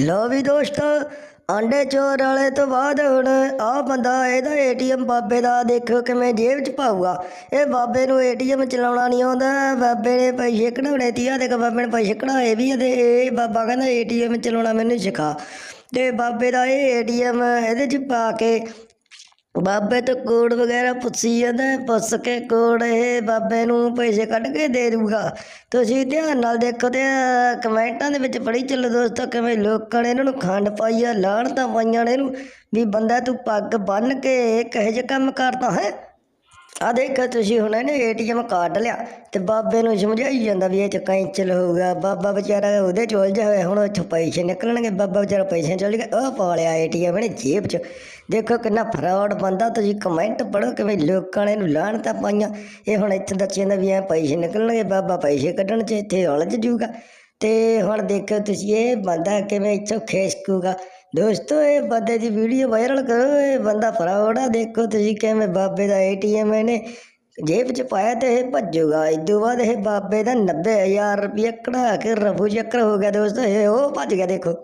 ਲੋ ਵੀ ਦੋਸਤੋ, ਆਂਡੇ ਚੋਰ ਵਾਲੇ ਤੋਂ ਬਾਅਦ ਹੁਣ ਆ ਬੰਦਾ ਇਹਦਾ ਏਟੀਐਮ ਬਾਬੇ ਦਾ ਦੇਖੋ ਕਿਵੇਂ ਜੇਬ 'ਚ ਪਾਊਗਾ। ਇਹ ਬਾਬੇ ਨੂੰ ਏਟੀਐਮ ਚਲਾਉਣਾ ਨਹੀਂ ਆਉਂਦਾ, ਬਾਬੇ ਨੇ ਪੈਸੇ ਕਢਾਉਣੇ ਤੀਆ ਆ ਬਾਬੇ ਨੇ ਪੈਸੇ ਕਢਾਏ ਵੀ ਆ ਤੇ ਇਹ ਬਾਬਾ ਕਹਿੰਦਾ ਏਟੀਐਮ ਚਲਾਉਣਾ ਮੈਨੂੰ ਸਿਖਾ। ਤੇ ਬਾਬੇ ਦਾ ਇਹ ਏਟੀਐਮ ਇਹਦੇ 'ਚ ਪਾ ਕੇ ਬਾਬੇ ਤੋਂ ਕੋਡ ਵਗੈਰਾ ਪੁੱਛੀ ਜਾਂਦਾ, ਪੁੱਛ ਕੇ ਕੋਡ ਇਹ ਬਾਬੇ ਨੂੰ ਪੈਸੇ ਕੱਢ ਕੇ ਦੇ ਦੂਗਾ। ਤੁਸੀਂ ਧਿਆਨ ਨਾਲ ਦੇਖੋ ਤੇ ਕਮੈਂਟਾਂ ਦੇ ਵਿੱਚ ਪੜ੍ਹੀ ਚੱਲੋ ਦੋਸਤੋ, ਕਿਵੇਂ ਲੋਕਾਂ ਨੇ ਇਹਨਾਂ ਨੂੰ ਖੰਡ ਪਾਈ ਆ ਲਾਹਣ ਤਾਂ ਪਾਈਆਂ ਨੇ ਇਹਨੂੰ, ਵੀ ਬੰਦਾ ਤੂੰ ਪੱਗ ਬੰਨ ਕੇ ਕਹੇ ਜੇ ਕੰਮ ਕਰਦਾ ਹੈ। ਆ ਦੇਖੋ, ਤੁਸੀਂ ਹੁਣ ਇਹਨੇ ਏਟੀਐਮ ਕਾਰਡ ਲਿਆ ਤੇ ਬਾਬੇ ਨੂੰ ਸਮਝਾਈ ਜਾਂਦਾ ਵੀ ਇਹ ਚ ਕੈਂਚਲ ਹੋਊਗਾ ਬਾਬਾ ਵਿਚਾਰਾ ਉਹਦੇ ਚ ਉਲਝਿਆ ਹੋਇਆ, ਹੁਣ ਇੱਥੋਂ ਪੈਸੇ ਨਿਕਲਣਗੇ। ਬਾਬਾ ਵਿਚਾਰਾ ਪੈਸੇ ਚਲ ਗਿਆ ਉਹ ਪਾ ਲਿਆ ਏਟੀਐਮ ਇਹਨੇ ਜੇਬ ਚ। ਦੇਖੋ ਕਿੰਨਾ ਫਰਾਡ ਬੰਦਾ, ਤੁਸੀਂ ਕਮੈਂਟ ਪੜੋ ਕਿਵੇਂ ਲੋਕਾਂ ਨੇ ਇਹਨੂੰ ਲਾਹਣਤਾਂ ਪਾਈਆਂ। ਇਹ ਹੁਣ ਇੱਥੇ ਦੱਸੀ ਜਾਂਦਾ ਵੀ ਐ ਪੈਸੇ ਨਿਕਲਣਗੇ, ਬਾਬਾ ਪੈਸੇ ਕੱਢਣ ਚ ਇੱਥੇ ਉਲਝ ਜੂਗਾ ਤੇ ਹੁਣ ਦੇਖੋ ਤੁਸੀਂ, ਇਹ ਬੰਦਾ ਕਿਵੇਂ ਇੱਥੋਂ ਖੇਸਕੂਗਾ। ਦੋਸਤੋ, ਇਹ ਬੰਦੇ ਦੀ ਵੀਡੀਓ ਵਾਇਰਲ ਕਰੋ, ਇਹ ਬੰਦਾ ਫਰਾਡ ਆ, ਦੇਖੋ ਤੁਸੀਂ ਕਿਵੇਂ ਬਾਬੇ ਦਾ ਏਟੀਐਮ ਇਹਨੇ ਜੇਬ 'ਚ ਪਾਇਆ ਤੇ ਇਹ ਭੱਜੂਗਾ। ਇਦੋਂ ਬਾਅਦ ਇਹ ਬਾਬੇ ਦਾ 90000 ਰੁਪਏ ਕਢਾ ਕੇ ਰਫੂ ਚੱਕਰ ਹੋ ਗਿਆ ਦੋਸਤੋ, ਇਹ ਉਹ ਭੱਜ ਗਿਆ, ਦੇਖੋ।